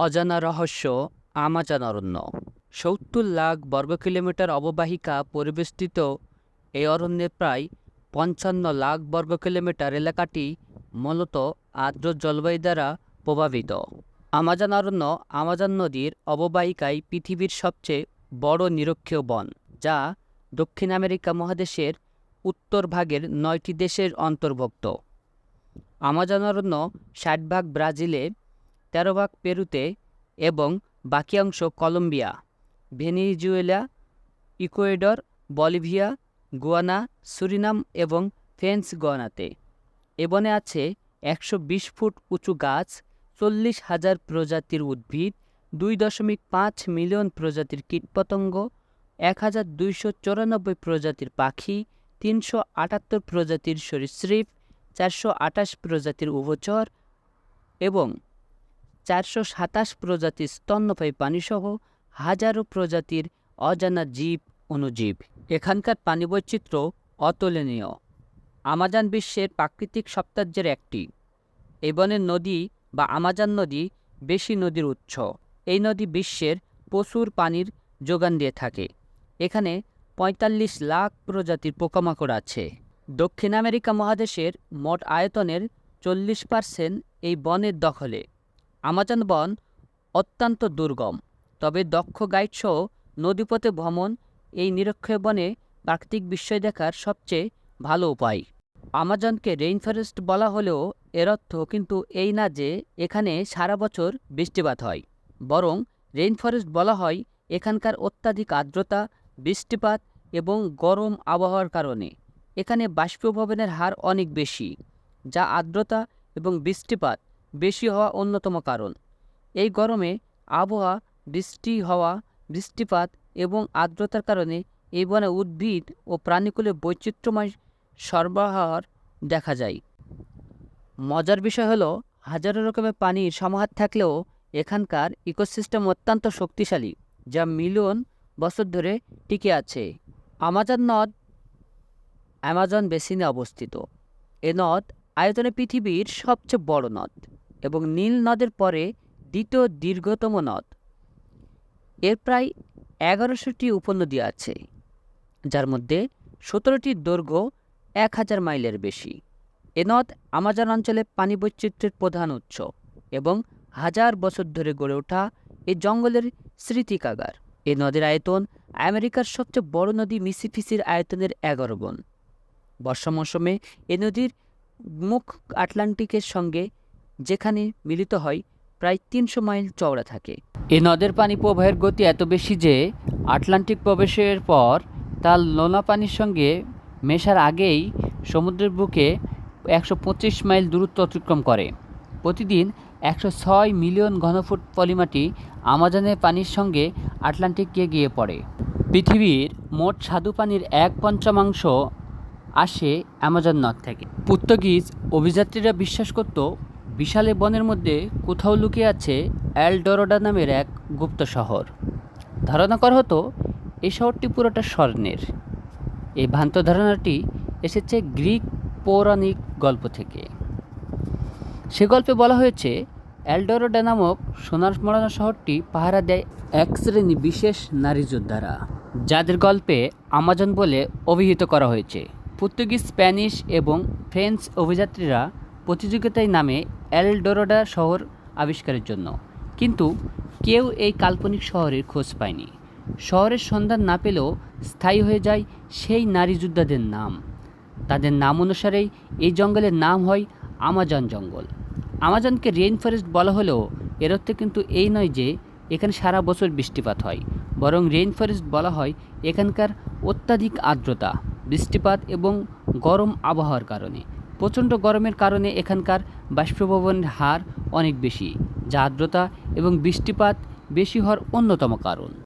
অজানা রহস্য আমাজন অরণ্য সত্তর লাখ বর্গ কিলোমিটার অববাহিকা পরিবেষ্টিত এই অরণ্যের প্রায় পঞ্চান্ন লাখ বর্গ কিলোমিটার এলাকাটি মূলত আর্দ্র জলবায়ু দ্বারা প্রভাবিত। আমাজন অরণ্য আমাজন নদীর অববাহিকায় পৃথিবীর সবচেয়ে বড় নিরক্ষীয় বন, যা দক্ষিণ আমেরিকা মহাদেশের উত্তর ভাগের নয়টি দেশের অন্তর্ভুক্ত। আমাজন অরণ্য ষাট ভাগ ব্রাজিলে তেরো ভাগ পেরুতে এবং বাকি অংশ Colombia, Venezuela, Ecuador, Bolivia, Guyana, Suriname এবং ফ্রেঞ্চ গুয়ানাতে। এ বনে আছে একশো বিশ ফুট উঁচু গাছ, চল্লিশ হাজার প্রজাতির উদ্ভিদ, দুই দশমিক পাঁচ মিলিয়ন প্রজাতির কীটপতঙ্গ, এক হাজার দুইশো চুরানব্বই প্রজাতির পাখি, তিনশো আটাত্তর প্রজাতির সরীসৃপ, চারশো আটাশ প্রজাতির উভচর এবং চারশো সাতাশ প্রজাতির স্তন্যপায়ী প্রাণীসহ হাজারো প্রজাতির অজানা জীব অণুজীব এখানকার প্রাণীবৈচিত্র্য অতুলনীয়। আমাজন বিশ্বের প্রাকৃতিক সপ্তাহের একটি। এই বনের নদী বা আমাজন নদী বেশি নদীর উৎস। এই নদী বিশ্বের প্রচুর পানির যোগান দিয়ে থাকে। এখানে পঁয়তাল্লিশ লাখ প্রজাতির পোকামাকড় আছে। দক্ষিণ আমেরিকা মহাদেশের মোট আয়তনের চল্লিশ পার্সেন্ট এই বনের দখলে। আমাজন বন অত্যন্ত দুর্গম। তবে দক্ষ গাইডসহ নদীপথে ভ্রমণ এই নিরক্ষীয় বনে প্রাকৃতিক বিস্ময় দেখার সবচেয়ে ভালো উপায়। আমাজনকে রেইন ফরেস্ট বলা হলেও এর অর্থ কিন্তু এই না যে এখানে সারা বছর বৃষ্টিপাত হয়। বরং রেইন ফরেস্ট বলা হয় এখানকার অত্যাধিক আর্দ্রতা, বৃষ্টিপাত এবং গরম আবহাওয়ার কারণে। এখানে বাষ্পীভবনের হার অনেক বেশি, যা আর্দ্রতা এবং বৃষ্টিপাত বেশি হওয়া অন্যতম কারণ। এই গরমে আবহাওয়া, বৃষ্টি হওয়া, বৃষ্টিপাত এবং আর্দ্রতার কারণে এই বনে উদ্ভিদ ও প্রাণীকুলে বৈচিত্র্যময় সরবরাহর দেখা যায়। মজার বিষয় হলো, হাজারো রকমের প্রাণীর সমাহার থাকলেও এখানকার ইকোসিস্টেম অত্যন্ত শক্তিশালী, যা মিলিয়ন বছর ধরে টিকে আছে। আমাজন নদ অ্যামাজন বেসিনে অবস্থিত। এ নদ আয়তনে পৃথিবীর সবচেয়ে বড় নদ। এবং নীল নদের পরে দ্বিতীয় দীর্ঘতম নদ। এর প্রায় এগারোশোটি উপনদী আছে, যার মধ্যে সতেরোটির দৈর্ঘ্য এক হাজার মাইলের বেশি। এ নদ আমাজন অঞ্চলে পানি বৈচিত্র্যের প্রধান উৎস এবং হাজার বছর ধরে গড়ে ওঠা এই জঙ্গলের স্মৃতিকাগার। এ নদীর আয়তন আমেরিকার সবচেয়ে বড় নদী মিসিফিসির আয়তনের এগারো গুণ। বর্ষা মৌসুমে এ নদীর মুখ আটলান্টিকের সঙ্গে যেখানে মিলিত হয় প্রায় তিনশো মাইল চওড়া থাকে। এ নদের পানি প্রবাহের গতি এত বেশি যে আটলান্টিক প্রবেশের পর তার লোনা পানির সঙ্গে মেশার আগেই সমুদ্রের বুকে একশো পঁচিশ মাইল দূরত্ব অতিক্রম করে। প্রতিদিন একশো ছয় মিলিয়ন ঘনফুট পলিমাটি আমাজনের পানির সঙ্গে আটলান্টিকে গিয়ে পড়ে। পৃথিবীর মোট স্বাদু পানির এক পঞ্চমাংশ আসে অ্যামাজন নদ থেকে। পর্তুগিজ অভিযাত্রীরা বিশ্বাস করত বিশাল বনের মধ্যে কোথাও লুকিয়ে আছে অ্যালডোরোডা নামের এক গুপ্ত শহর। ধারণা করা হতো, এই শহরটি পুরোটা স্বর্ণের। এই ভ্রান্ত ধারণাটি এসেছে গ্রিক পৌরাণিক গল্প থেকে। সে গল্পে বলা হয়েছে, অ্যালডোরোডা নামক সোনার মরানো শহরটি পাহারা দেয় এক শ্রেণি বিশেষ নারী যোদ্ধারা, যাদের গল্পে আমাজন বলে অভিহিত করা হয়েছে। পর্তুগিজ, স্প্যানিশ এবং ফ্রেঞ্চ অভিযাত্রীরা প্রতিযোগিতায় নামে এলডোরোডা শহর আবিষ্কারের জন্য। কিন্তু কেউ এই কাল্পনিক শহরের খোঁজ পায়নি। শহরের সন্ধান না পেলেও স্থায়ী হয়ে যায় সেই নারী যোদ্ধাদের নাম। তাদের নাম অনুসারেই এই জঙ্গলের নাম হয় আমাজন জঙ্গল। আমাজনকে রেইন ফরেস্ট বলা হলেও এর অর্থে কিন্তু এই নয় যে এখানে সারা বছর বৃষ্টিপাত হয়। বরং রেইন ফরেস্ট বলা হয় এখানকার অত্যাধিক আর্দ্রতা, বৃষ্টিপাত এবং গরম আবহাওয়ার কারণে। প্রচণ্ড গরমের কারণে এখানকার বাষ্পীভবনের হার অনেক বেশি। যা আর্দ্রতা এবং বৃষ্টিপাত বেশি হওয়ার অন্যতম কারণ।